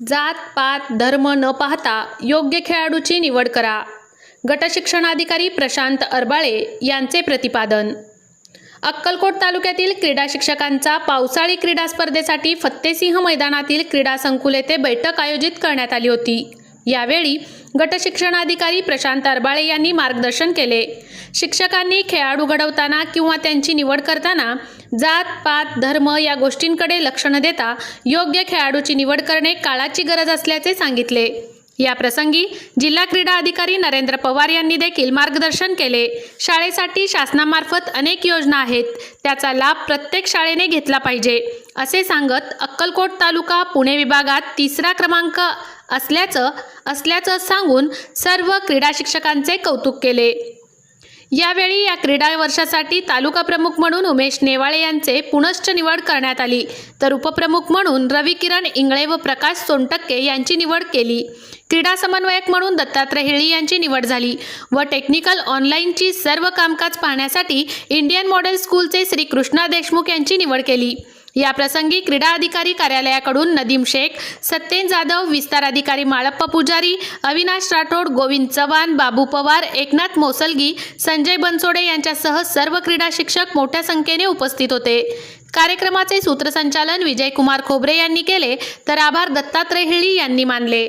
जात पात धर्म न पाहता योग्य खेळाडूची निवड करा. गटशिक्षणाधिकारी प्रशांत अरबाळे यांचे प्रतिपादन. अक्कलकोट तालुक्यातील क्रीडा शिक्षकांचा पावसाळी क्रीडा स्पर्धेसाठी फत्तेसिंह मैदानातील क्रीडा संकुल येथे बैठक आयोजित करण्यात आली होती. यावेळी गटशिक्षणाधिकारी प्रशांत अरबाळे यांनी मार्गदर्शन केले. शिक्षकांनी खेळाडू घडवताना किंवा त्यांची निवड करताना जात पात धर्म या गोष्टींकडे लक्ष न देता योग्य खेळाडूची निवड करणे काळाची गरज असल्याचे सांगितले. या प्रसंगी जिल्हा क्रीडा अधिकारी नरेंद्र पवार यांनी देखील मार्गदर्शन केले. शाळेसाठी शासनामार्फत अनेक योजना आहेत. त्याचा लाभ प्रत्येक शाळेने घेतला पाहिजे असे सांगत अक्कलकोट तालुका पुणे विभागात तिसरा क्रमांक असल्याचं असल्याचं सांगून सर्व क्रीडा शिक्षकांचे कौतुक केले. यावेळी या क्रीडा वर्षासाठी तालुका प्रमुख म्हणून उमेश नेवाळे यांचे पुनश्च निवड करण्यात आली. तर उपप्रमुख म्हणून रवी किरण इंगळे व प्रकाश सोनटक्के यांची निवड केली. क्रीडा समन्वयक म्हणून दत्तात्रय हिळी यांची निवड झाली व टेक्निकल ऑनलाईनची सर्व कामकाज पाहण्यासाठी इंडियन मॉडेल स्कूलचे श्री कृष्णा देशमुख यांची निवड केली. या प्रसंगी क्रीडा अधिकारी कार्यालयाकडून नदीम शेख सत्येन जाधव विस्तार अधिकारी माळप्पा पुजारी अविनाश राठोड गोविंद चव्हाण बाबू पवार एकनाथ मोसलगी संजय बनसोडे यांच्यासह सर्व क्रीडा शिक्षक मोठ्या संख्येने उपस्थित होते. कार्यक्रमाचे सूत्रसंचालन विजयकुमार खोबरे यांनी केले तर आभार दत्तात्रय हिळी यांनी मानले.